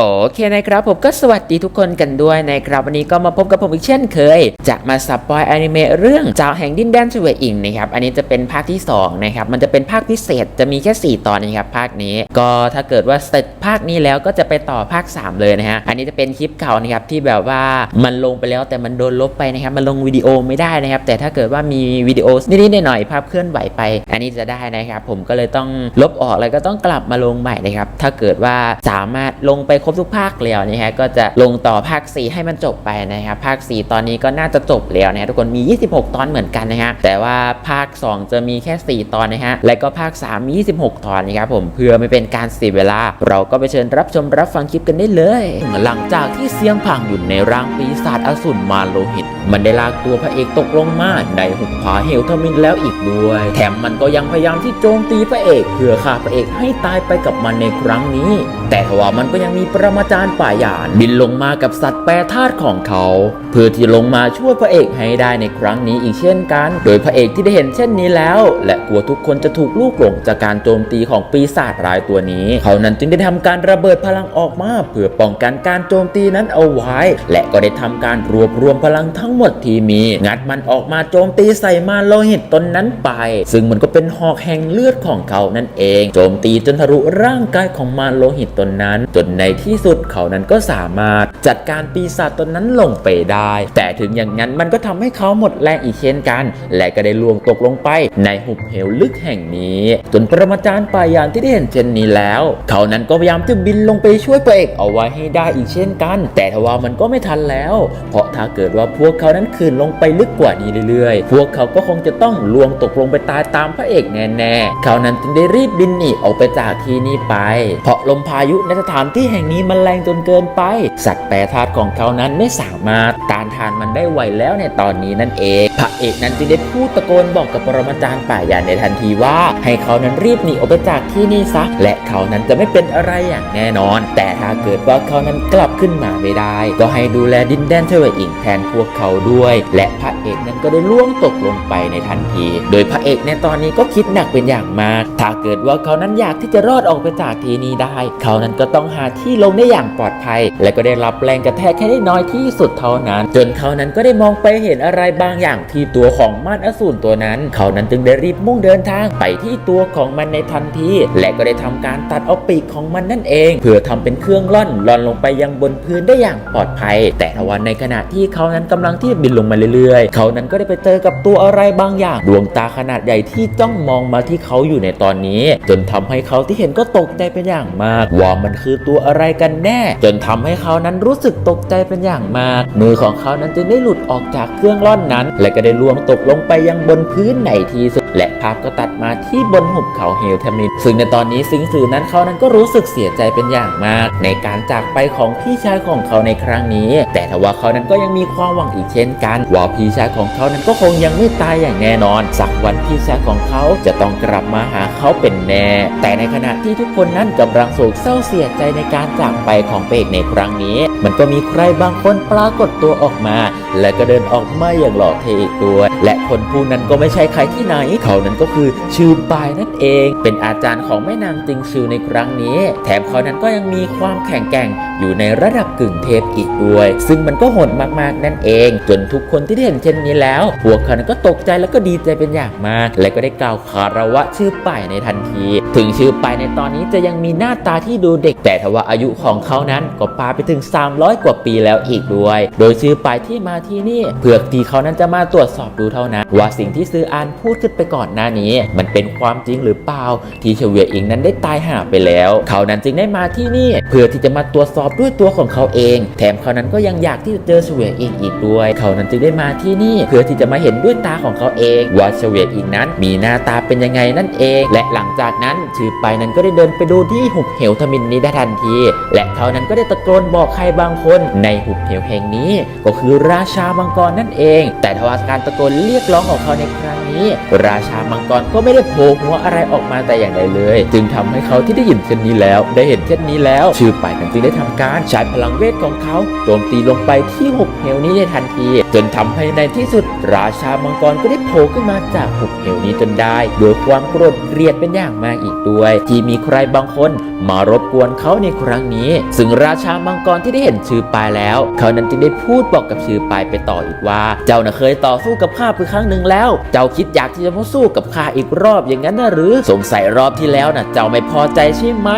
โอเคนะครับผมก็สวัสดีทุกคนกันด้วยนะครับวันนี้ก็มาพบกับผมอีกเช่นเคย จะมาสปอยอนิเมะเรื่องเจ้าแห่งดินแดนเวยอิงนะครับอันนี้จะเป็นภาคที่2นะครับมันจะเป็นภาคพิเศษจะมีแค่4ตอนนะครับภาคนี้ ก็ถ้าเกิดว่าเสร็จภาคนี้แล้วก็จะไปต่อภาค 3 เลยนะฮะอันนี้จะเป็นคลิปเก่านะครับที่แบบว่ามันลงไปแล้วแต่มันโดนลบไปนะครับมันลงวิดีโอไม่ได้นะครับแต่ถ้าเกิดว่ามีวิดีโอนิดๆหน่อยๆภาพเคลื่อนไหวไป อันนี้จะได้นะครับผมก็เลยต้องลบออกแล้วก็ต้องกลับมาลงใหม่นะครับถ้าเกิดว่าสามารถลงไปรบทุกภาคแล้วนะฮะก็จะลงต่อภาค 4 ให้มันจบไปนะครับภาค 4 ตอนนี้ก็น่าจะจบแล้วนะฮะทุกคนมี 26 ตอนเหมือนกันนะฮะแต่ว่าภาค 2 จะมีแค่ 4 ตอนนะฮะและก็ภาค 3 มี 26 ตอนนะครับผมเพื่อไม่เป็นการเสียเวลา เราก็ไปเชิญรับชมรับฟังคลิปกันได้เลย หลังจากที่เสียงผังอยู่ในร่างปีศาจอสูรมาโลหิต มันได้ลากตัวพระเอกตกลงมาในหุบผาเหวทมินแล้วอีกด้วย แถมมันก็ยังพยายามที่โจมตีพระเอก เพื่อฆ่าพระเอกให้ตายไปกับมันในครั้งนี้ แต่ทว่ามันก็ยังมีปรมาจารย์ป่ายาน บินลงมากับสัตว์แปรธาตุของเขา เพื่อที่ลงมาช่วยพระเอกให้ได้ในครั้งนี้อีกเช่นกัน โดยพระเอกที่ได้เห็นเช่นนี้แล้ว และกลัวทุกคนจะถูกลูกหลงจากการโจมตีของปีศาจร้ายตัวนี้ เขานั้นจึงได้ทำการระเบิดพลังออกมาเพื่อป้องกันการโจมตีนั้นเอาไว้ และก็ได้ทำการรวบรวมพลังทั้งหมดที่มี งัดมันออกมาโจมตีใส่มาโลหิตตนนั้นไป ซึ่งมันก็เป็นหอกแห่งเลือดของเขานั่นเอง โจมตีจนทะลุร่างกายของมาโลหิตตนนั้น จนในที่สุดเขานั้นก็สามารถจัดการปีศาจตนนั้นลงไปได้ แต่ถึงอย่างนั้นมันก็ทำให้เขาหมดแรงอีกเช่นกัน และก็ได้ล่วงตกลงไปในหุบเหวลึกแห่งนี้ จนปรมาจารย์ปายานที่ได้เห็นเช่นนี้แล้ว เขานั้นก็พยายามที่บินลงไปช่วยพระเอกเอาไว้ให้ได้อีกเช่นกัน แต่ทว่ามันก็ไม่ทันแล้ว เพราะถ้าเกิดว่าพวกเขานั้นคืนลงไปลึกกว่านี้เรื่อยๆ พวกเขาก็คงจะต้องล่วงตกลงไปตายตามพระเอกแน่ๆ เขานั้นจึงได้รีบบินหนีออกไปจากที่นี้ไป เพราะลมพายุในสถานที่แห่งนี้มันแรงจนเกินไป สัตว์แปรธาตุของเขานั้นไม่สามารถต้านทานมันได้ไวแล้วในตอนนี้นั่นเอง พระเอกนั้นจึงได้พูดตะโกนบอกกับปรมาจารย์ป่ายานในทันทีว่า ให้เขานั้นรีบหนีออกไปจากที่นี่ซะ และเขานั้นจะไม่เป็นอะไรอย่างแน่นอน แต่ถ้าเกิดว่าเขานั้นกลับขึ้นมาไม่ได้ ก็ให้ดูแลดินแดนเทวอิงแทนพวกเขาด้วย และพระเอกนั้นก็ได้ล่วงตกลงไปในทันที โดยพระเอกในตอนนี้ก็คิดหนักเป็นอย่างมาก ถ้าเกิดว่าเขานั้นอยากที่จะรอดออกไปจากที่นี้ได้ เขานั้นก็ต้องหาที่ลงได้อย่างปลอดภัย และก็ได้รับแรงกระแทกแค่ได้น้อยที่สุดเท่านั้น จนเขานั้นก็ได้มองไปเห็นอะไรบางอย่างที่ตัวของม่านอสูรตัวนั้น เขานั้นจึงได้รีบมุ่งเดินทางไปที่ตัวของมันในทันที และก็ได้ทำการตัดเอาปีกของมันนั่นเอง เพื่อทำเป็นเครื่องล่อนล่อนลงไปยังบนพื้นได้อย่างปลอดภัย แต่ทว่าในขณะที่เขานั้นกำลังที่บินลงมาเรื่อยๆ เขานั้นก็ได้ไปเจอกับตัวอะไรบางอย่าง ดวงตาขนาดใหญ่ที่จ้องมองมาที่เขาอยู่ในตอนนี้ จนทำให้เขาที่เห็นก็ตกใจเป็นอย่างมากว่ามันคือตัวอะไรกันแน่ จนทำให้เขานั้นรู้สึกตกใจเป็นอย่างมาก มือของเขานั้นจึงได้หลุดออกจากเครื่องล่อนนั้น และก็ได้ล่วงตกลงไปยังบนพื้นในที่สุดและภาพก็ตัดมาที่บนหุบเขาเฮลทมิน ซึ่งในตอนนี้สิงสือนั้นเขานั้นก็รู้สึกเสียใจเป็นอย่างมาก ในการจากไปของพี่ชายของเขาในครั้งนี้ แต่ทว่าเขานั้นก็ยังมีความหวังอีกเช่นกันว่าพี่ชายของเขานั้นก็คงยังไม่ตายอย่างแน่นอน สักวันพี่ชายของเขาจะต้องกลับมาหาเขาเป็นแน่ แต่ในขณะที่ทุกคนนั้นกำลังโศกเศร้าเสียใจในการจากไปของเปกในครั้งนี้ มันก็มีใครบางคนปรากฏตัวออกมา และก็เดินออกมาอย่างหล่อเท่อีกด้วยและคนผู้นั้นก็ไม่ใช่ใครที่ไหนเขานั้นก็คือชื่อปายนั่นเอง เป็นอาจารย์ของแม่นางติงชิวในครั้งนี้ แถมเขานั้นก็ยังมีความแข็งแกร่ง อยู่ในระดับกึ่งเทพอีกด้วย ซึ่งมันก็โหดมากๆนั่นเอง จนทุกคนที่ได้เห็นเช่นนี้แล้ว พวกเขาก็ตกใจแล้วก็ดีใจเป็นอย่างมาก และก็ได้กล่าวคารวะชื่อป่ายในทันที ถึงชื่อป่ายในตอนนี้จะยังมีหน้าตาที่ดูเด็ก แต่ทว่าอายุของเขานั้นก็ปาไปถึง 300 กว่าปีแล้วอีกด้วย โดยชื่อป่ายที่มาที่นี่เพื่อที่เขานั้นจะมาตรวจสอบดูเท่านั้น ว่าสิ่งที่ซื้ออานพูดขึ้นไปก่อนหน้านี้ มันเป็นความจริงหรือเปล่าที่เฉวียอิงนั้นได้ตายห่าไปแล้ว เขานั้นจึงได้มาที่นี่ เพื่อที่จะมาตรวจสอบด้วยตัวของเขาเอง แถมเขานั้นก็ยังอยากที่จะเจอเฉวียอิงอีกด้วย เขานั้นจึงได้มาที่นี่เพื่อที่จะมาเห็นด้วยตาของเขาเองว่าเฉวียอิงนั้น มีหน้าตาเป็นยังไงนั่นเอง และหลังจากนั้นชื่อไปนั้นก็ได้เดินไปดูที่หุบเหวทมินนี้ได้ทันที และเขานั้นก็ได้ตะโกนบอกใครบางคนในหุบเหวแห่งนี้ ก็คือราชามังกรนั่นเอง แต่ทว่าการตะโกนเรียกร้องของเขาในครั้งนี้ ราชามังกรก็ไม่ได้โผล่หัวอะไรออกมาแต่อย่างใดเลย จึงทำให้เขาที่ได้ยินเช่นนี้แล้ว ได้เห็นเช่นนี้แล้ว ชื่อไปนั้นจึงได้ทำการใช้พลังเวทของเขาโจมตีลงไปที่หุบเหวนี้ในทันที จนทำให้ในที่สุด ราชามังกรก็ได้โผล่ขึ้นมาจากหุบเหวนี้จนได้ด้วยความโกรธเกลียดเป็นอย่างมากอีกด้วย ที่มีใครบางคนมารบกวนเขาในครั้งนี้ ซึ่งราชามังกรที่ได้เห็นชื่อปายแล้ว เขานั้นจึงได้พูดบอกกับชื่อปายไปต่ออีกว่า เจ้าน่ะเคยต่อสู้กับข้าไปครั้งหนึ่งแล้ว เจ้าคิดอยากที่จะมาสู้กับข้าอีกรอบอย่างนั้นนะหรือ สงสัยรอบที่แล้วน่ะเจ้าไม่พอใจใช่ไหม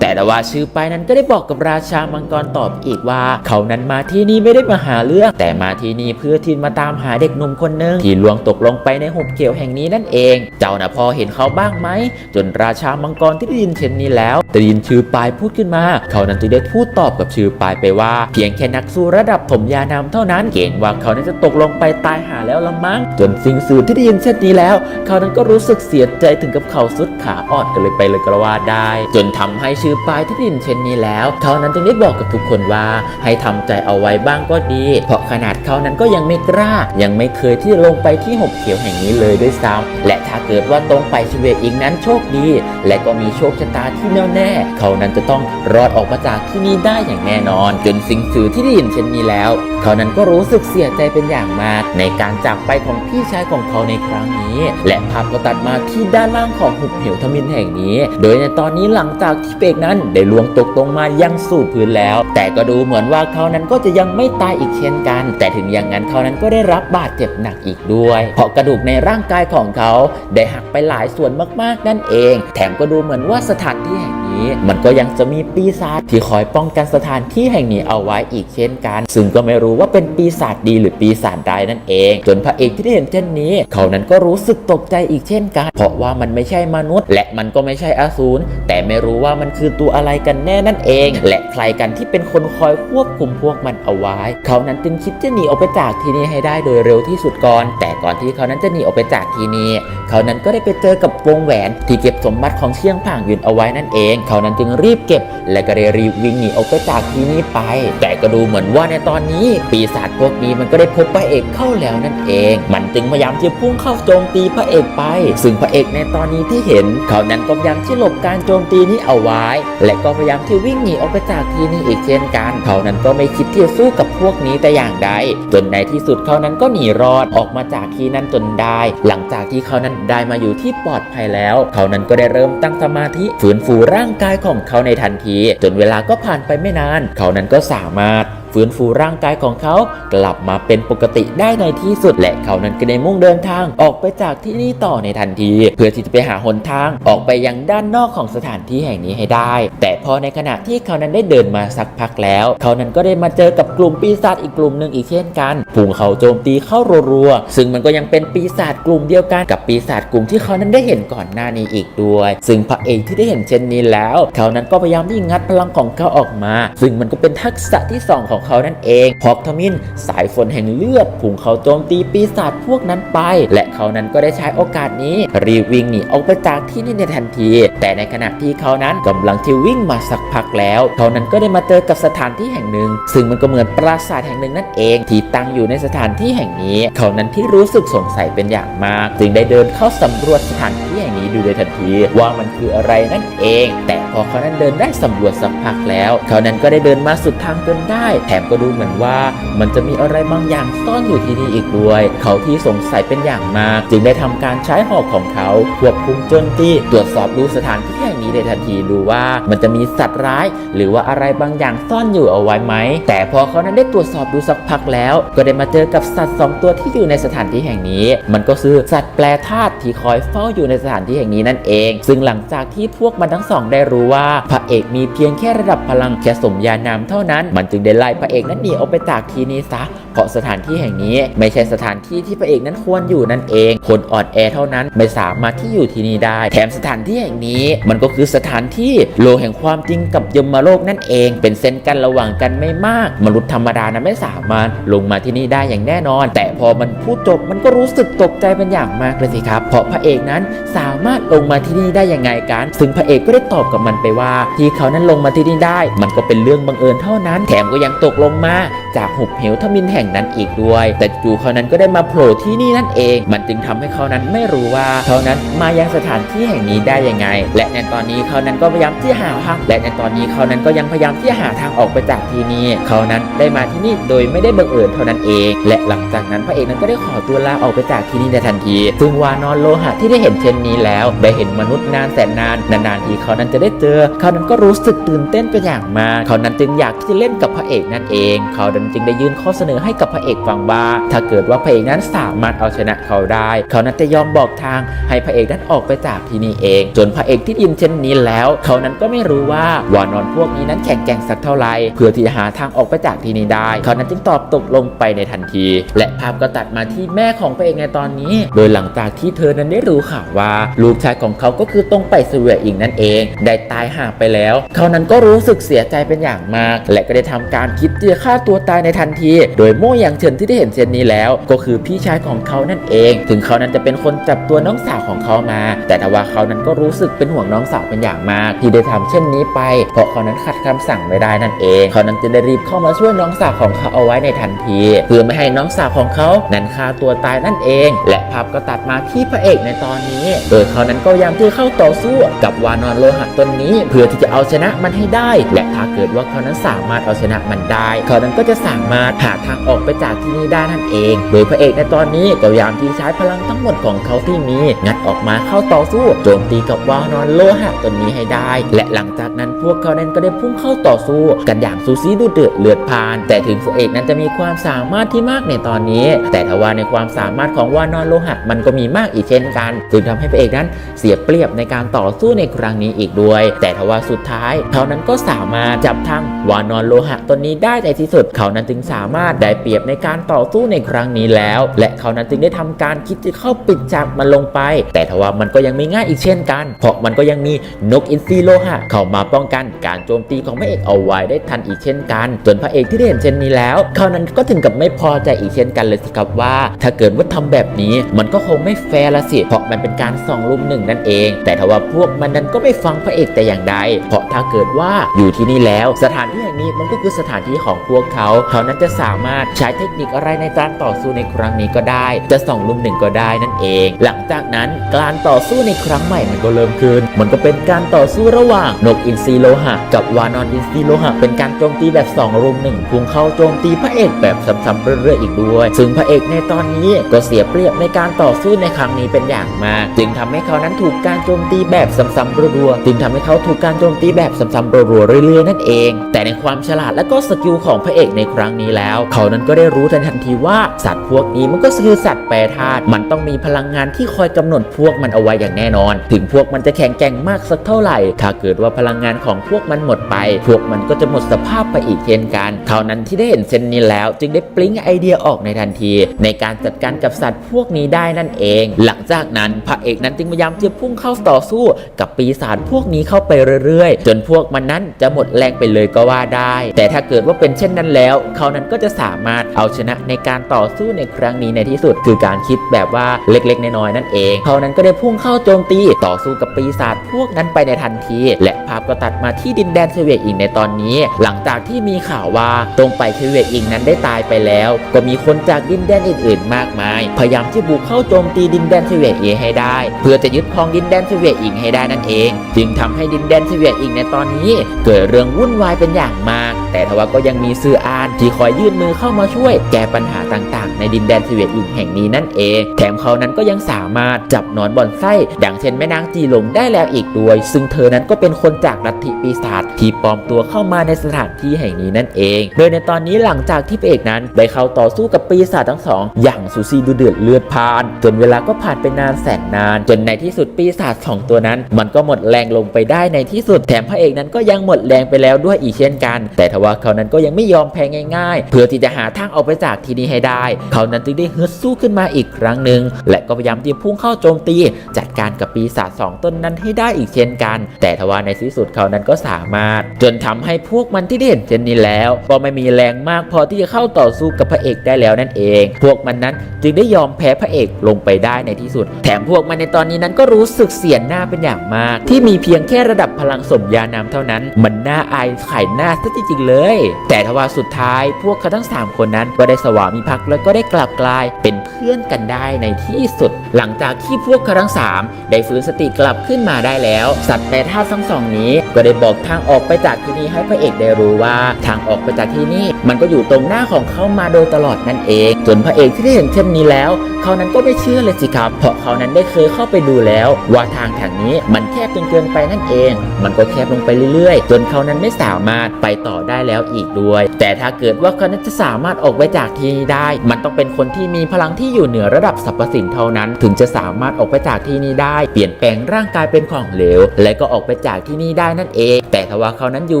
แต่แต่ว่าชื่อไปนั้นก็ได้บอกกับราชามังกรตอบอีกว่า เขานั้นมาที่นี่ไม่ได้มาหาเรื่อง แต่มาที่นี่เพื่อที่มาตามหาเด็กหนุ่มคนหนึ่งที่ลวงตกลงไปในหุบเขียวแห่งนี้นั่นเอง เจ้าน่ะพอเห็นเขาบ้างไหม จนราชามังกรที่ได้ยินเช่นนี้แล้วได้ยินชื่อปายพูดขึ้นมา เขานั้นจึงได้พูดตอบกับชื่อปายไปว่า เพียงแค่นักสู้ระดับถมยานามเท่านั้นเก่งว่าเขานั้นจะตกลงไปตายหาแล้วละมั้ง จนสิงสื่อที่ได้ยินเช่นนี้แล้ว เขานั้นก็รู้สึกเสียใจถึงกับเขาสุดขาอ่อนกันเลยไปเลยก็ว่าได้ จนทำให้ชื่อปลายที่ได้ยินเช่นนี้แล้ว เขานั้นจึงได้บอกกับทุกคนว่าให้ทำใจเอาไว้บ้างก็ดี เพราะขนาดเขานั้นก็ยังไม่กล้า ยังไม่เคยที่จะลงไปที่หบเขียวแห่งนี้เลยด้วยซ้ำและถ้าเกิดว่าตรงไปชีวิตอีกนั้นโชคดี และก็มีโชคชะตาที่แน่วแน่ เขานั้นจะต้องรอดออกมาจากที่นี่ได้อย่างแน่นอน จนสิงสื่อที่ได้ยินเช่นนี้แล้วเขานั้นก็รู้สึกเสียใจเป็นอย่างมาก ในการจากไปของพี่ชายของเขาในครั้งนี้ และภาพก็ตัดมาที่ด้านล่างของหุบเหวทมินแห่งนี้ โดยในตอนนี้หลังจากที่เปกนั้นได้ลวงตกลงมายังสู่พื้นแล้ว แต่ก็ดูเหมือนว่าเขานั้นก็จะยังไม่ตายอีกเช่นกัน แต่ถึงอย่างนั้นเขานั้นก็ได้รับบาดเจ็บหนักอีกด้วย เพราะกระดูกในร่างกายของเขาได้หักไปหลายส่วนมากๆนั่นเอง แถมก็ดูเหมือนว่าสถานที่แห่งนี้ มันก็ยังจะมีปีศาจที่คอยป้องกันสถานที่แห่งนี้เอาไว้อีกเช่นกัน ซึ่งก็ไม่รู้ว่าเป็นปีศาจดีหรือปีศาจร้ายนั่นเอง จนพระเอกที่ได้เห็นเช่นนี้ เขานั้นก็รู้สึกตกใจอีกเช่นกัน เพราะว่ามันไม่ใช่มนุษย์ และมันก็ไม่ใช่อสูรแต่ไม่รู้ว่ามันคือตัวอะไรกันแน่นั่นเอง และใครกันที่เป็นคนคอยควบคุมพวกมันเอาไว้ เขานั้นจึงคิดจะหนีออกไปจากที่นี่ให้ได้โดยเร็วที่สุดก่อน แต่ก่อนที่เขานั้นจะหนีออกไปจากที่นี่ เขานั้นก็ได้ไปเจอกับวงแหวนที่เก็บสมบัติของเชียงผ่างยุนเอาไว้นั่นเองเขานั้นจึงรีบเก็บ และก็ได้รีบวิ่งหนีออกไปจากที่นี่ไป แต่ก็ดูเหมือนว่าในตอนนี้ ปีศาจพวกนี้มันก็ได้พบพระเอกเข้าแล้วนั่นเอง มันจึงพยายามที่พุ่งเข้าโจมตีพระเอกไป ซึ่งพระเอกในตอนนี้ที่เห็น เขานั้นก็พยายามที่หลบการโจมตีนี้เอาไว้ และก็พยายามที่วิ่งหนีออกไปจากที่นี่อีกเช่นกัน เขานั้นก็ไม่คิดที่จะสู้กับพวกนี้แต่อย่างใด จนในที่สุดเขานั้นก็หนีรอดออกมาจากที่นั้นจนได้ หลังจากที่เขานั้นได้มาอยู่ที่ปลอดภัยแล้ว เขานั้นก็ได้เริ่มตั้งสมาธิฝืนฟูร่างกายของเขาในทันที จนเวลาก็ผ่านไปไม่นาน เขานั้นก็สามารถฟื้นฟูร่างกายของเขากลับมาเป็นปกติได้ในที่สุด และเขานั้นก็ได้มุ่งเดินทางออกไปจากที่นี่ต่อในทันที เพื่อที่จะไปหาหนทางออกไปยังด้านนอกของสถานที่แห่งนี้ให้ได้ แต่พอในขณะที่เขานั้นได้เดินมาสักพักแล้ว เขานั้นก็ได้มาเจอกับกลุ่มปีศาจอีกกลุ่มหนึ่งอีกเช่นกันพุ่งเขาโจมตีเข้ารัวๆซึ่งมันก็ยังเป็นปีศาจกลุ่มเดียวกันกับปีศาจกลุ่มที่เขานั้นได้เห็นก่อนหน้านี้อีกด้วย ซึ่งพระเอกที่ได้เห็นเช่นนี้แล้ว เขานั้นก็พยายามที่งัดพลังของเขาออกมา ซึ่งมันก็เป็นทักษะที่สองของเขานั่นเองฮอกทมินสายฝนแห่งเลือดพุ่งเขาโจมตีปีศาจพวกนั้นไป และเขานั้นก็ได้ใช้โอกาสนี้ รีบวิ่งหนีออกไปจากที่นี่ในทันที แต่ในขณะที่เขานั้นกำลังที่วิ่งมาสักพักแล้ว เขานั้นก็ได้มาเจอกับสถานที่แห่งหนึ่ง ซึ่งมันก็เหมือนปราสาทแห่งหนึ่งนั่นเอง ที่ตั้งอยู่ในสถานที่แห่งนี้ เขานั้นที่รู้สึกสงสัยเป็นอย่างมาก จึงได้เดินเข้าสำรวจสถานที่แห่งนี้ดูในทันที ว่ามันคืออะไรนั่นเอง แต่พอเขานั้นเดินได้สำรวจสักพักแล้ว เขานั้นก็ได้เดินมาสุดทางจนได้แถมก็ดูเหมือนว่า มันจะมีอะไรบางอย่างซ่อนอยู่ที่นี่อีกด้วย เขาที่สงสัยเป็นอย่างมาก จึงได้ทำการใช้หอกของเขาควบคุมโจนที่ตรวจสอบดูสถานที่ แห่งนี้ในทันทีดูว่ามันจะมีสัตว์ร้าย หรือว่าอะไรบางอย่างซ่อนอยู่เอาไว้ไหม แต่พอเขานั้นได้ตรวจสอบดูสักพักแล้ว ก็ได้มาเจอกับสัตว์สองตัวที่อยู่ในสถานที่แห่งนี้ มันก็คือสัตว์แปรธาตุที่คอยเฝ้าอยู่ในสถานที่แห่งนี้นั่นเอง ซึ่งหลังจากที่พวกมันทั้งสองได้รู้ว่าพระเอกมีเพียงแค่ระดับพลังแค่สมญานามเท่านั้น มันจึงได้ไล่พระเอกนั้นหนีออกไปจากที่นี้ซะ เพราะสถานที่แห่งนี้ไม่ใช่สถานที่ที่พระเอกนั้นควรอยู่นั่นเอง คนอ่อนแอเท่านั้นไม่สามารถที่อยู่ที่นี่ได้ แถมสถานที่แห่งนี้มันก็คือสถานที่โลกแห่งความจริงกับยมโลกนั่นเอง เป็นเส้นกันระหว่างกันไม่มาก มนุษย์ธรรมดานั้นไม่สามารถลงมาที่นี่ได้อย่างแน่นอน แต่พอมันพูดจบมันก็รู้สึกตกใจเป็นอย่างมากเลยสิครับ เพราะพระเอกนั้นสามารถลงมาที่นี่ได้ยังไงกัน ซึ่งพระเอกก็ได้ตอบกับมันไปว่า ที่เขานั้นลงมาที่นี่ได้ มันก็เป็นเรื่องบังเอิญเท่านั้น แถมก็ยังตกลงมาจากหุบเหวทมินแห่งงนั้นอีกด้วย แต่จู่เขานั้นก็ได้มาโผล่ที่นี่นั่นเอง มันจึงทำให้เขานั้นไม่รู้ว่าเขานั้นมายังสถานที่แห่งนี้ได้ยังไง และในตอนนี้เขานั้นก็พยายามที่หาทางและในตอนนี้เขานั้นก็ยังพยายามที่หาทางออกไปจากที่นี่เขานั้นได้มาที่นี่โดยไม่ได้บังเอิญเท่านั้นเอง และหลังจากนั้นพระเอกนั้นก็ได้ขอตัวลาออกไปจากที่นี่ในทันที ซึ่งวานอนโลหะที่ได้เห็นเช่นนี้แล้ว ได้เห็นมนุษย์นานแสนนานนานๆทีเขานั้นจะได้เจอ เขานั้นก็รู้สึกตื่นเต้นเป็นอย่างมาก เขานั้นจึงอยากที่จะเล่นกับพระเอกนั่นเอง เขานั้นจึงได้ยื่นข้อเสนอให้ให้กับพระเอกฟังว่า ถ้าเกิดว่าพระเอกนั้นสามารถเอาชนะเขาได้ เขานั้นจะยอมบอกทางให้พระเอกนั้นออกไปจากที่นี่เอง จนพระเอกที่ยินเช่นนี้แล้ว เขานั้นก็ไม่รู้ว่าวานอนพวกนี้นั้นแข็งแกร่งสักเท่าไหร่เพื่อที่จะหาทางออกไปจากที่นี่ได้ เขานั้นจึงตอบตกลงไปในทันที และภาพก็ตัดมาที่แม่ของพระเอกในตอนนี้ โดยหลังจากที่เธอนั้นได้รู้ข่าวว่า ลูกชายของเขาก็คือตรงไปเสวียอิงนั่นเอง ได้ตายห่างไปแล้ว เขานั้นก็รู้สึกเสียใจเป็นอย่างมาก และก็ได้ทำการคิดจะฆ่าตัวตายในทันที โดยโม่หยางเฉินที่ได้เห็นเช่นนี้แล้ว ก็คือพี่ชายของเขานั่นเอง ถึงเขานั้นจะเป็นคนจับตัวน้องสาวของเขามา แต่ทว่าเขานั้นก็รู้สึกเป็นห่วงน้องสาวเป็นอย่างมาก ที่ได้ทำเช่นนี้ไป เพราะเขานั้นขัดคำสั่งไม่ได้นั่นเอง เขานั้นจะได้รีบเข้ามาช่วยน้องสาวของเขาเอาไว้ในทันที เพื่อไม่ให้น้องสาวของเขานั้นฆ่าตัวตายนั่นเอง และภาพก็ตัดมาที่พระเอกในตอนนี้ โดยเขานั้นก็ยายามที่เข้าต่อสู้กับวานอนโลหะตนนี้ เพื่อที่จะเอาชนะมันให้ได้ และถ้าเกิดว่าเขานั้นสามารถเอาชนะมันได้ เขานั้นก็จะสามารถหาทางออกไปจากที่นี่ได้นั่นเอง โดยพระเอกในตอนนี้ก็พยายามที่ใช้พลังทั้งหมดของเขาที่มี งัดออกมาเข้าต่อสู้โจมตีกับวานอนโลหะตนนี้ให้ได้ และหลังจากนั้นพวกเขานั้นก็ได้พุ่งเข้าต่อสู้ กันอย่างสูสีดูเดือดเลือดพาน แต่ถึงพระเอกนั้นจะมีความสามารถที่มากในตอนนี้ แต่ทว่าในความสามารถของวานอนโลหะมันก็มีมากอีกเช่นกันจึงทำให้พระเอกนั้นเสียเปรียบในการต่อสู้ในครั้งนี้อีกด้วย แต่ทว่าสุดท้าย เขานั้นก็สามารถจับทางวานอนโลหะตนนี้ได้ในที่สุดเขานั้นจึงสามารถได้เปรียบในการต่อสู้ในครั้งนี้แล้ว และเขานั้นจึงได้ทำการคิดจะเข้าปิดจับมันลงไป แต่ทว่ามันก็ยังไม่ง่ายอีกเช่นกัน เพราะมันก็ยังมีนกอินทรีโลหะเข้ามาป้องกันการโจมตีของพระเอกเอาไว้ได้ทันอีกเช่นกันจนพระเอกที่ได้เห็นเช่นนี้แล้ว เขานั้นก็ถึงกับไม่พอใจอีกเช่นกันเลยสิครับว่า ถ้าเกิดว่าทำแบบนี้มันก็คงไม่แฟร์ละสิเพราะมันเป็นการส่องลุมหนึ่งนั่นเอง แต่ทว่าพวกมันนั้นก็ไม่ฟังพระเอกแต่อย่างใด เพราะถ้าเกิดว่าอยู่ที่นี่แล้ว สถานที่แห่งนี้มันก็คือสถานที่ของพวกเขา เขานั้นจะสามารถใช้เทคนิคอะไรในการต่อสู้ในครั้งนี้ก็ได้ จะส่องลุมหนึ่งก็ได้นั่นเอง หลังจากนั้นการต่อสู้ในครั้งใหม่มันก็เริ่มขึ้น มันก็เป็นการต่อสู้ระหว่างนกอินทรีโลหะ กับวานอนอินทรีโลหะ เป็นการโจมตีแบบ 2 รุมหนึ่งพุ่งเข้าโจมตีพระเอกแบบซ้ำๆเรื่อยๆอีกด้วย ซึ่งพระเอกในตอนนี้ก็เสียเปรียบในการต่อสู้ในครั้งนี้เป็นอย่างมาก จึงทำให้เขานั้นถูกการโจมตีแบบซ้ำๆรัวๆจึงทำให้เขาถูกการโจมตีแบบซ้ำๆรัวๆเรื่อยๆนั่นเอง แต่ในความฉลาดและก็สกิลของพระเอกในครั้งนี้แล้ว เขานั้นก็ได้รู้ทันทันทีว่าสัตว์พวกนี้มันก็คือสัตว์แปรธาตุมันต้องมีพลังงานที่คอยกำหนดพวกมันเอาไว้อย่างแน่นอน ถึงพวกมันจะแข็งแกร่งมากสักเท่าไหร่ ถ้าเกิดว่าพลังงานของพวกมันหมดไป พวกมันก็จะหมดสภาพไปอีกเช่นกันเขานั้นที่ได้เห็นเช่นนี้แล้ว จึงได้ปลิ้งไอเดียออกในทันที ในการจัดการกับสัตว์พวกนี้ได้นั่นเอง หลังจากนั้นพระเอกนั้นจึงพยายามจะพุ่งเข้าต่อสู้ กับปีศาจพวกนี้เข้าไปเรื่อยๆ จนพวกมันนั้นจะหมดแรงไปเลยก็ว่าได้ แต่ถ้าเกิดว่าเป็นเช่นนั้นแล้ว เขานั้นก็จะสามารถเอาชนะในการต่อสู้ในครั้งนี้ในที่สุด คือการคิดแบบว่าเล็กๆ น้อยๆนั่นเอง เขานั้นก็ได้พุ่งเข้าโจมตีต่อสู้กับปีศาจพวกนั้นไปในทันที และภาพก็ตัดมาที่ดินแดนเซเวียอิงในตอนนี้ หลังจากที่มีข่าวว่าตรงไปเซเวียอิงนั้นได้ตายไปแล้ว ก็มีคนจากดินแดนอื่น ๆ มากมาย พยายามที่บุกเข้าโจมตีดินแดนเซเวียอิงให้ได้ เพื่อจะยึดครองดินแดนเซเวียอิงให้ได้นั่นเอง จึงทำให้ดินแดนเซเวียอิงในตอนนี้ เกิดเรื่องวุ่นวายเป็นอย่างมาก แต่ทว่าก็ยังมีซื่ออานที่คอยยื่นมือเข้ามาช่วยแก้ปัญหาต่างๆ ในดินแดนเซเวียอิงแห่งนี้นั่นเอง แถมเขานั้นก็ยังสามารถจับนอนบอนไส้ดังเช่นแม่นางจีหลงได้แล้วอีกด้วย ซึ่งเธอนั้นก็เป็นคนจากลัทธิปีศาจที่ปลอมตัวเข้ามาในสถานที่แห่งนี้นั่นเอง โดยในตอนนี้หลังจากที่พระเอกนั้นได้เข้าต่อสู้กับปีศาจทั้งสองอย่างสุซีดูเดือดเลือดพาน จนเวลาก็ผ่านไปนานแสนนาน จนในที่สุดปีศาจสองตัวนั้น มันก็หมดแรงลงไปได้ในที่สุดแถมพระเอกนั้นก็ยังหมดแรงไปแล้วด้วยอีกเช่นกัน แต่ทว่าเขานั้นก็ยังไม่ยอมแพ้ง่าย ๆ เพื่อที่จะหาทางออกไปจากที่นี่ให้ได้ เขานั้นจึงได้ฮึดสู้ขึ้นมาอีกครั้งหนึ่งและก็พยายามที่จะพุ่งเข้าโจมตี จัดการกับปีศาจสองต้นนั้นให้ได้อีกเช่นกัน แต่ทว่าในที่สุดเขานั้นก็สามารถ จนทำให้พวกมันที่ได้เห็นเช่นนี้แล้ว ก็ไม่มีแรงมากพอที่จะเข้าต่อสู้กับพระเอกได้แล้วนั่นเอง พวกมันนั้นจึงได้ยอมแพ้พระเอกลงไปได้ในที่สุด แถมพวกมันในตอนนี้นั้นก็รู้สึกเสียหน้าเป็นอย่างมาก ที่มีเพียงแค่ระดับพลังสมญานามเท่านั้น มันน่าอายขายหน้าซะจริงๆเลย แต่ทว่าสุดท้ายพวกเขาทั้ง3คนนั้นก็ได้สวามิภักดิ์แล้วก็ได้กลับกลายเป็นเพื่อนกันได้ในที่สุด หลังจากที่พวกเขาทั้ง 3 ได้ฟื้นสติกลับขึ้นมาได้แล้ว สัตว์แปรธาตุทั้งสองนี้ ก็ได้บอกทางออกไปจากที่นี่ให้พระเอกได้รู้ว่า ทางออกไปจากที่นี่มันก็อยู่ตรงหน้าของเขามาโดยตลอดนั่นเองจนพระเอกที่ได้เห็นเช่นนี้แล้ว เขานั้นก็ไม่เชื่อเลยสิครับ เพราะเขานั้นได้เคยเข้าไปดูแล้ว ว่าทางแถวนี้มันแคบจนเกินไปนั่นเอง มันก็แคบลงไปเรื่อยๆ จนเขานั้นไม่สามารถไปต่อได้แล้วอีกด้วย แต่ถ้าเกิดว่าเขานั้นจะสามารถออกไปจากที่นี้ได้ มันต้องเป็นคนที่มีพลังที่อยู่เหนือระดับสรรพสิ่งเท่านั้น ถึงจะสามารถออกไปจากที่นี้ได้ เปลี่ยนแปลงร่างกายเป็นของเหลว และก็ออกไปจากที่นี่ได้นั่นเองแต่ ถ้าว่าเขานั้นอยู่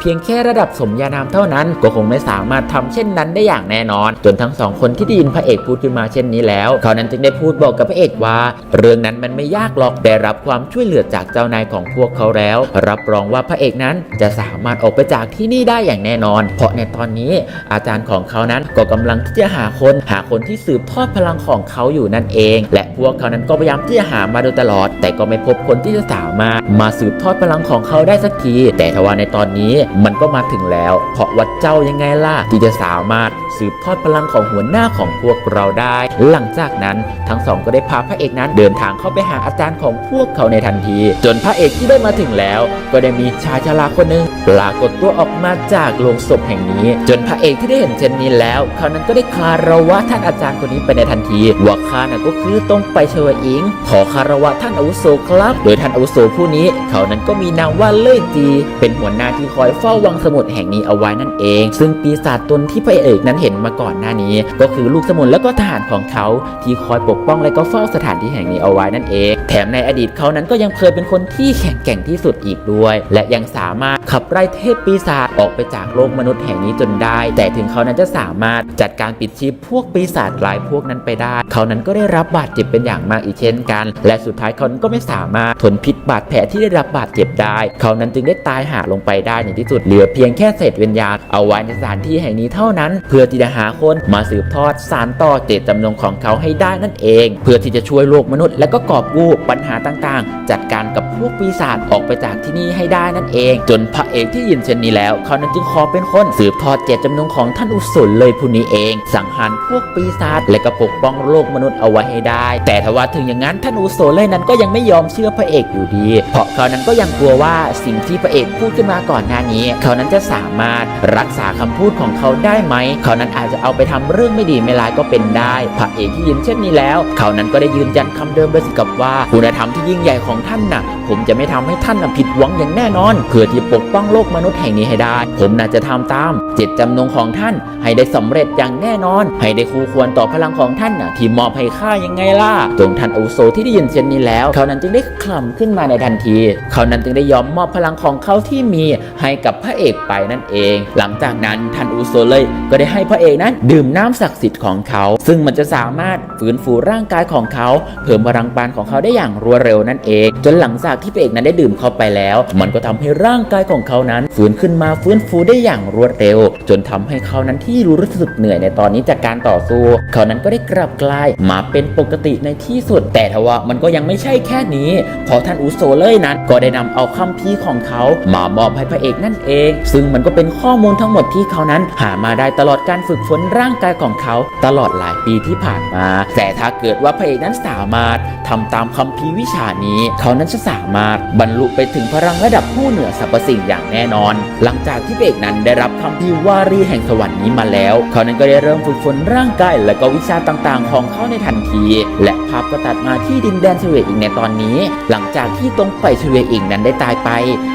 เพียงแค่ระดับสมญานามเท่านั้น ก็คงไม่สามารถทำเช่นนั้นได้อย่างแน่นอน จนทั้งสองคนที่ได้ยินพระเอกพูดขึ้นมาเช่นนี้แล้ว เขานั้นจึงได้พูดบอกกับพระเอกว่า เรื่องนั้นมันไม่ยากหรอกได้รับความช่วยเหลือจากเจ้านายของพวกเขาแล้ว รับรองว่าพระเอกนั้นจะสามารถออกไปจากที่นี่ได้อย่างแน่นอน เพราะในตอนนี้อาจารย์ของเขานั้นก็กำลังที่จะหาคนหาคนที่สืบทอดพลังของเขาอยู่นั่นเอง และพวกเขานั้นก็พยายามที่จะหามาโดยตลอด แต่ก็ไม่พบคนที่จะสามารถมาสืบทอดพลังของเขาได้สักที แต่ทว่าในตอนนี้มันก็มาถึงแล้ว เพราะว่าเจ้ายังไงล่ะที่จะสามารถสืบทอดพลังของหัวหน้าของพวกเราได้ หลังจากนั้นทั้งสองก็ได้พาพระเอกนั้นเดินทางเข้าไปหาอาจารย์ของพวกเขาในทันที จนพระเอกที่ได้มาถึงแล้ว ก็ได้มีชายชราคนหนึ่งปรากฏตัวออกมาจากโลงศพแห่งนี้ จนพระเอกที่ได้เห็นเช่นนี้แล้วเขานั้นก็ได้คารวะท่านอาจารย์คนนี้ไปในทันทีว่าข้าน่ะก็คือตรงไปเชวอิง ขอคารวะท่านอาวุโสครับ โดยท่านอาวุโสผู้นี้ เขานั้นก็มีนามว่าเล่ยจีเป็นหัวหน้าที่คอยเฝ้าวังสมุดแห่งนี้เอาไว้นั่นเอง ซึ่งปีศาจตนที่พระเอกนั้นเห็นมาก่อนหน้านี้ ก็คือลูกสมุนและก็ทหารของเขาที่คอยปกป้องและก็เฝ้าสถานที่แห่งนี้เอาไว้นั่นเอง แถมในอดีตเขานั้นก็ยังเคยเป็นคนที่แข็งแกร่งที่สุดอีกด้วย และยังสามารถขับไล่เทพปีศาจออกไปจากโลกมนุษย์แห่งนี้จนได้ แต่ถึงเขานั้นจะสามารถจัดการปิดชีพพวกปีศาจร้ายพวกนั้นไปได้ เขานั้นก็ได้รับบาดเจ็บเป็นอย่างมากอีกเช่นกัน และสุดท้ายเขาก็ไม่สามารถทนพิษบาดแผลที่ได้รับบาดเจ็บได้ เขานั้นจึงได้ตายหาลงไปได้ในที่สุดเหลือเพียงแค่เศษวิญญาณเอาไว้ในสถานที่แห่งนี้เท่านั้น เพื่อที่จะหาคนมาสืบทอดสารต่อเจตจำนงของเขาให้ได้นั่นเอง เพื่อที่จะช่วยโลกมนุษย์ และก็กอบกู้ปัญหาต่างๆ จัดการกับ พวกปีศาจออกไปจากที่นี่ให้ได้นั่นเอง จนพระเอกที่ยินเช่นนี้แล้ว เขานั้นจึงขอเป็นคนสืบทอดเจตจำนงของท่านอุศนเลยผู้นี้เอง สังหารพวกปีศาจและก็ปกป้องโลกมนุษย์เอาไว้ให้ได้ แต่ทว่าถึงอย่างนั้นท่านอุโสเลยนั้นก็ยังไม่ยอมเชื่อพระเอกอยู่ดี เพราะเขานั้นก็ยังกลัวว่าสิ่งที่พระเอกพูดขึ้นมาก่อนหน้านี้ เขานั้นจะสามารถรักษาคำพูดของเขาได้ไหม เขานั้นอาจจะเอาไปทำเรื่องไม่ดีไม่ร้ายก็เป็นได้ พระเอกที่ยินเช่นนี้แล้ว เขานั้นก็ได้ยืนยันคำเดิมเลยสิกับว่าคุณธรรมที่ยิ่งใหญ่ของท่านน่ะ ผมจะไม่ทำให้ท่านผิดหวังอย่างแน่นอน เพื่อที่ปกป้องโลกมนุษย์แห่งนี้ให้ได้ ผมน่าจะทำตาม เจตจำนงของท่าน ให้ได้สำเร็จอย่างแน่นอน ให้ได้คู่ควรต่อพลังของท่านน่ะที่มอบให้ข้ายังไงล่ะจงท่านอุโสที่ได้ยินเช่นนี้แล้ว เขานั้นจึงได้คลำขึ้นมาในทันที เขานั้นจึงได้ยอมมอบพลังของเขาที่มีให้กับพระเอกไปนั่นเอง หลังจากนั้นท่านอุโสเลยก็ได้ให้พระเอกนั้น ดื่มน้ำศักดิ์สิทธิ์ของเขา ซึ่งมันจะสามารถฟื้นฟูร่างกายของเขา เพิ่มพลังปานของเขาได้อย่างรวดเร็วนั่นเอง จนหลังจากที่พระเอกนั้นได้ดื่มเข้าไปแล้ว มันก็ทำให้ร่างกายของเขานั้นฟื้นขึ้นมาฟื้นฟูได้อย่างรวดเร็ว จนทำให้เขานั้นที่รู้สึกเหนื่อยในตอนนี้จากการต่อสู้ เขานั้นก็ได้กลับกลายมาเป็นปกติในที่สุด แต่ทว่ามันก็ยังไม่ใช่แค่นี้เพราะท่านอุโสเลยนั้น ก็ได้นำเอาคัมภีร์ของเขามามอบให้พระเอกนั่นเอง ซึ่งมันก็เป็นข้อมูลทั้งหมดที่เขานั้น หามาได้ตลอดการฝึกฝนร่างกายของเขาตลอดหลายปีที่ผ่านมา แต่ถ้าเกิดว่าพระเอกนั้นสามารถทำตามคัมภีร์วิชานี้ เขานั้นจะสามารถ บรรลุไปถึงพลังระดับผู้เหนือสรรพสิ่งอย่างแน่นอน หลังจากที่เอกนั้นได้รับคัมภีร์วารีแห่งสวรรค์นี้มาแล้ว เขานั้นก็ได้เริ่มฝึกฝนร่างกายและก็วิชาต่างๆ ของเขาในทันที และภาพก็ตัดมาที่ดินแดนเฉวอีกในตอนนี้ หลังจากที่ตรงไปเฉวอีกนั้นได้ตายไป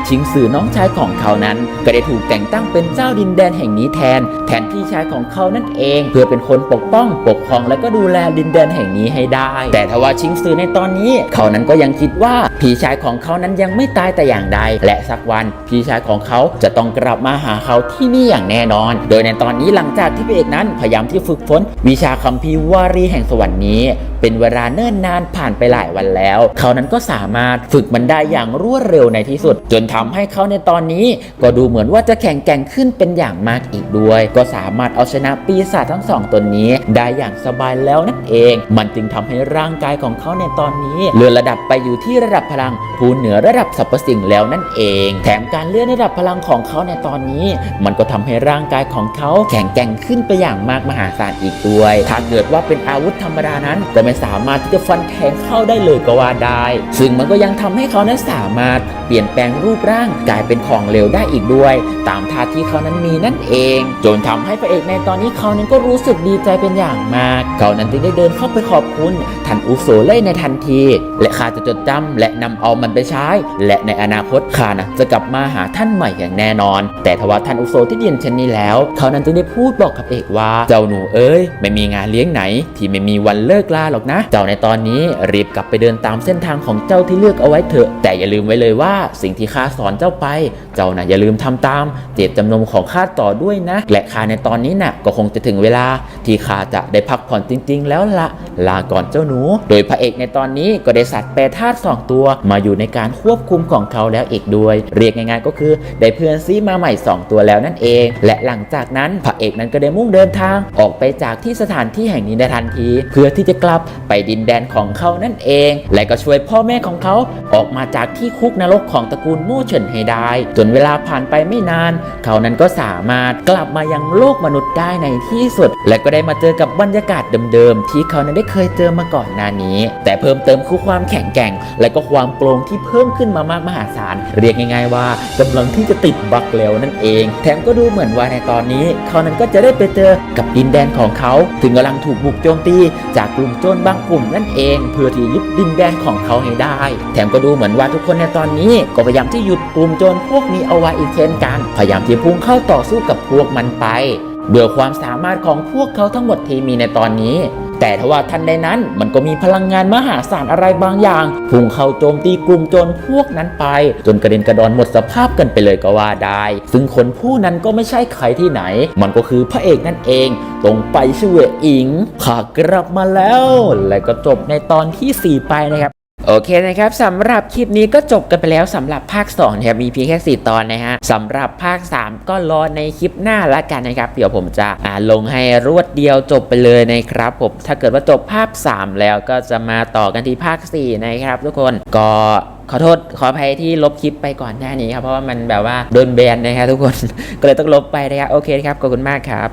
ชิงสื่อน้องชายของเขานั้น ก็ได้ถูกแต่งตั้งเป็นเจ้าดินแดนแห่งนี้แทนแทนพี่ชายของเขานั่นเอง เพื่อเป็นคนปกป้องปกครองและก็ดูแลดินแดนแห่งนี้ให้ได้ แต่ทว่าชิงซือในตอนนี้ เขานั้นก็ยังคิดว่าพี่ชายของเขานั้นยังไม่ตายแต่อย่างใด และสักวันพี่ชายของเขาจะต้องกลับมาหาเขาที่นี่อย่างแน่นอน โดยในตอนนี้หลังจากที่พระเอกนั้นพยายามที่ฝึกฝนวิชาคัมภีร์วารีแห่งสวรรค์นี้ เป็นเวลาเนิ่นนานผ่านไปหลายวันแล้ว เขานั้นก็สามารถฝึกมันได้อย่างรวดเร็วในที่สุด จนทำให้เขาในตอนนี้ ก็ดูเหมือนว่าจะแข็งแกร่งขึ้นเป็นอย่างมากอีกด้วยก็สามารถเอาชนะปีศาจทั้งสองตนนี้ ได้อย่างสบายแล้วนั่นเอง มันจึงทำให้ร่างกายของเขาในตอนนี้เลื่อนระดับไปอยู่ที่ระดับพลังผู้เหนือระดับสรรพสิ่งแล้วนั่นเอง แถมการเลื่อนระดับพลังของเขาในตอนนี้ มันก็ทำให้ร่างกายของเขาแข็งแกร่งขึ้นไปอย่างมากมหาศาลอีกด้วย ถ้าเกิดว่าเป็นอาวุธธรรมดานั้นก็ไม่สามารถที่จะฟันแทงเข้าได้เลยก็ว่าได้ ซึ่งมันก็ยังทำให้เขานั้นสามารถเปลี่ยนแปลงรูปร่างกลายเป็นของเหลวได้อีกด้วย ตามท่าที่เขานั้นมีนั่นเอง จนทำให้พระเอกในตอนนี้เขานั้นก็รู้สึกดีใจเป็นอย่างมาก เขานั้นจึงได้เดินเข้าไปขอบคุณท่านอุโสเล่ในทันที และข้าจะจดจำและนำเอามันไปใช้ และในอนาคตข้านะจะกลับมาหาท่านใหม่อย่างแน่นอน แต่ทว่าท่านอุโสที่เดียนเช่นนี้แล้ว เขานั้นจึงได้พูดบอกกับเอกว่า เจ้าหนูเอ้ยไม่มีงานเลี้ยงไหน ที่ไม่มีวันเลิกลาหรอกนะ เจ้าในตอนนี้รีบกลับไปเดินตามเส้นทางของเจ้าที่เลือกเอาไว้เถอะ แต่อย่าลืมไว้เลยว่าสิ่งที่ข้าสอนเจ้าไป เจ้าน่ะอย่าลืมทำตาม เจตจำนงของข้าต่อด้วยนะและาในตอนนี้น่ะก็คงจะถึงเวลาที่ข้าจะได้พักผ่อนจริง ๆ แล้วละลาก่อนเจ้าหนู โดยพระเอกในตอนนี้ก็ได้สัตว์แปรธาตุสองตัว มาอยู่ในการควบคุมของเขาแล้วอีกด้วย เรียกง่ายๆก็คือได้เพื่อนซีมาใหม่ 2 ตัวแล้วนั่นเอง และหลังจากนั้นพระเอกนั้นก็ได้มุ่งเดินทางออกไปจากที่สถานที่แห่งนี้ในทันที เพื่อที่จะกลับไปดินแดนของเขานั่นเอง และก็ช่วยพ่อแม่ของเขาออกมาจากที่คุกนรกของตระกูลมู่เฉินให้ได้ จนเวลาผ่านไปไม่นาน เขานั้นก็สามารถกลับมายังโลกมนุษย์ได้ในที่สุด และก็ได้มาเจอกับบรรยากาศเดิมๆ ที่เขานั้นได้เคยเจอมาก่อนหน้านี้ แต่เพิ่มเติมคือความแข็งแกร่ง และก็ความโปร่งที่เพิ่มขึ้นมามากมหาศาลเรียกง่าย ๆ ว่ากำลังที่จะติดบักแล้วนั่นเอง แถมก็ดูเหมือนว่าในตอนนี้ เขานั้นก็จะได้ไปเจอกับดินแดนของเขา ถึงกำลังถูกบุกโจมตี จากกลุ่มโจรบางกลุ่มนั่นเอง เพื่อที่ยึดดินแดนของเขาให้ได้ แถมก็ดูเหมือนว่าทุกคนในตอนนี้ ก็พยายามที่หยุดกลุ่มโจรพวกนี้เอาไว้อีกเช่นกัน พยายามที่พุ่งเข้าต่อสู้กับพวกมันไปด้วยความสามารถของพวกเขาทั้งหมดที่มีในตอนนี้ แต่ทว่าทันใดนั้นมันก็มีพลังงานมหาศาลอะไรบางอย่างพุ่งเข้าโจมตีกลุ่มโจรพวกนั้นไป จนกระเด็นกระดอนหมดสภาพกันไปเลยก็ว่าได้ ซึ่งคนผู้นั้นก็ไม่ใช่ใครที่ไหน มันก็คือพระเอกนั่นเองตรงไปชื่อเวยอิงขากลับมาแล้ว และก็จบในตอนทีสี่4 ไปนะครับ โอเคนะครับสำหรับคลิปนี้ก็จบกันไปแล้วสำหรับภาค2นะครับมีเพียงแค่ 4 ตอนนะฮะสำหรับภาค 3 ก็รอในคลิปหน้าละกันนะครับเดี๋ยวผมจะอ่าลงให้รวดเดียวจบไปเลยนะครับผมถ้าเกิดว่าจบภาค 3 แล้วก็จะมาต่อกันที่ภาค 4 นะครับทุกคนก็ขอโทษขออภัยที่ลบคลิปไปก่อนหน้านี้ครับเพราะว่ามันแบบว่าโดนแบนนะครับทุกคนก็เลยต้องลบไปนะครับโอเคครับขอบคุณมากครับ